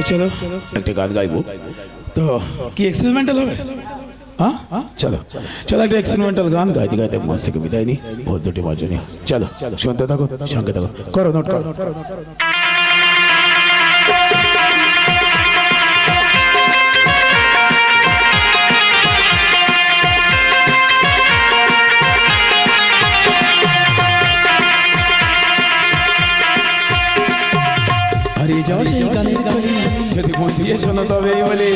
তো চলো একটা গান গাইবো। তো কি এক্সপেরিমেন্টাল হবে? হ্যাঁ? চলো চলো একটা এক্সপেরিমেন্টাল গান গাইতে গাইতে মঞ্চ থেকে বিদায় নি ভোর দুটি বাজনি চলো শুনতে থাকো সঙ্গে থাকো। করো নোট করো। মন দিয়ে শোনো তবেই বলি।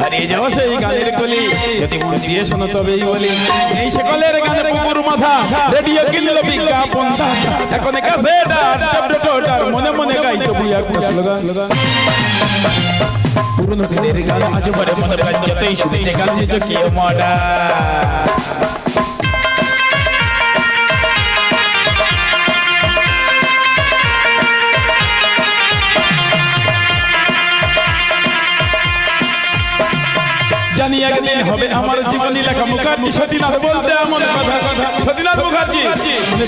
হারিয়ে যাও সেই গানের কলি। যদি মন দিয়ে শোনো তবেই বলি। এই সকলের গানে পুকুর মাথা, রেডিও কিনলো বিজ্ঞাপন এখন কাছে মনে মনে গাই তবু একটা স্লোগান পুরনো দিনের গান আজ পরে মনে পাই যতই শুনতে গান যে কি মডা একদিন হবে আমার জীবনী লেখা। মুখার্জি সতীনাথ বলতে এমন কথা। সতীনাথ মুখার্জি।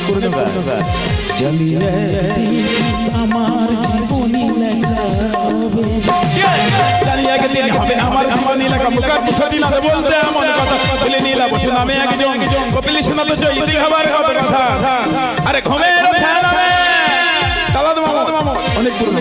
পুরনো গান। জানি আমার জীবনী লেখা জানি একদিন হবে আমার জীবনী লেখা। মুখার্জি সতীনাথ বলতে এমন কথা। বলে নীলা বসু নামে একজন। কপিলি শোনাত জয় ইতি খাবার কথা। আরে ঘুমের ছায়া মামু। অনেক পুরনো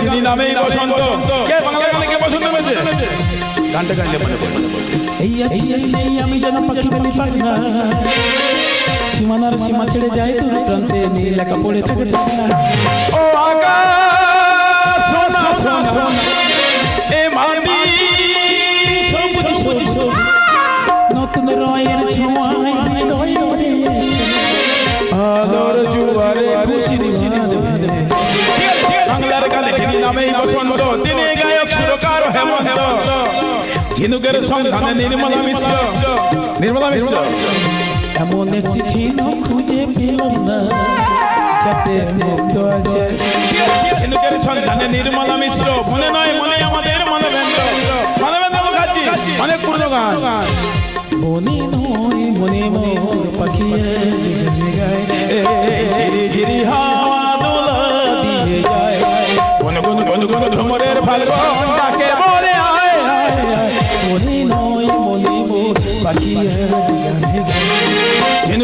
যিনি নামেই বসন্ত। কে বাংলা গানে কে বসন্ত হয়েছে গানটা গাইলে মনে পড়ে এই আছি এই নেই আমি যেন পাখি বলি পারি না। সীমানার সীমা ছেড়ে যায় তোর প্রান্তে নীল একা পড়ে থাকে ও আকাশ সোনা সোনা। ঝিনুকের সন্ধানে নির্মলা মিশ্র নির্মলা মিশ্র এমন একটি চিহ্ন খুঁজে পেলাম না যাতে মুক্ত আছে ঝিনুকের সন্ধানে নির্মলা মিশ্র মনে নয় মনে আমাদের মানবেন্দ্র মানবেন্দ্র মুখার্জি অনেক পুরনো গান মনে নয় মনে মোর পাখি ঝিরি ঝিরি হাওয়া দোলা দিয়ে যায় গুন গুন গুন গুন ভ্রমরের ফাল্গুন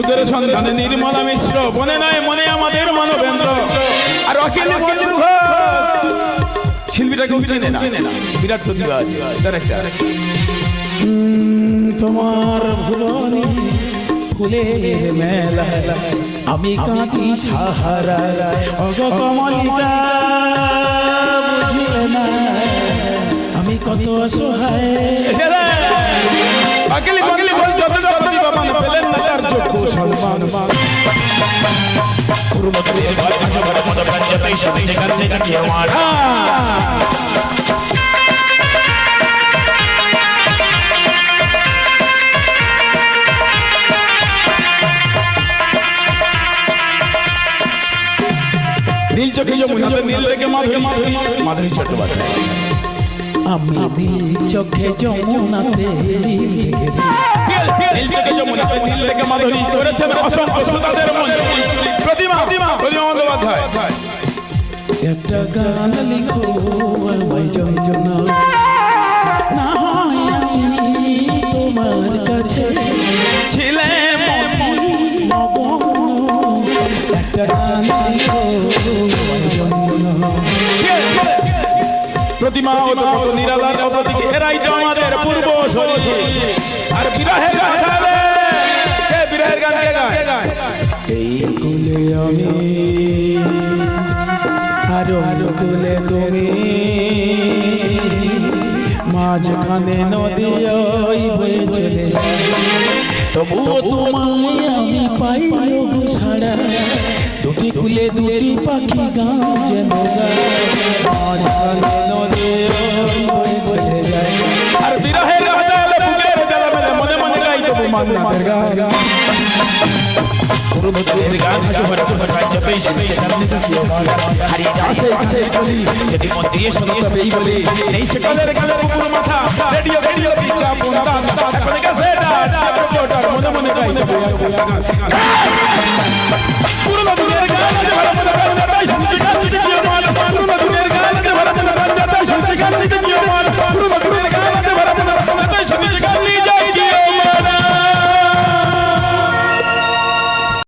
ঝিনুকের সন্ধানে নির্মলা মিশ্র। মনে নয় মনে আমাদের মানবেন্দ্র। আর অখিল বন্ধু। শিল্পীটাকে চেনে না। বিরাট প্রতিভা আছে। তোমার ভুলনি ফুলের মেলা। আমি কাঁদি সাহারা। অগ কমলিকা বুঝিলে না। আমি কত অসহায়। গান আজ পরে পাই যতই শুনতে গান যে কি নীল চোখে যমুনাতে নীল রেখে মাধুরী মাধুরী চট্টোপাধ্যায়। আমি চোখে যমুনাতে লিখেছি নীল যমুনাতে নীল রেখে মাধুরী করেছেন অসংখ্য শ্রোতাদের মন প্রতিমা প্রতিমা বন্দ্যোপাধ্যায়। একটা গান লিখো আমায় যন্ত্রণা। না হয় আমি তোমার কাছে ছিলে একটা গান লিখো আমায় যন্ত্রণা। প্রতিমা অত কত নিরালার কত এরাই তো আমাদের পূর্ব আর বিরহের কুলে আমি, আরও কুলে তুমি। মাঝখানে নদী হয়েছে তবুও তোমায় আমি পাই ছাড়া দুটি কুলে দুটি পাখি গান যেন মাঝখানে নদী হয়েছে আর বিরহের মনে মনে গাই তবু মান্না হারিয়ে যাচ্ছে যদি মন দিয়ে শুনে এই বলি এই সেকালের গালের উপর মাথা। রেডিও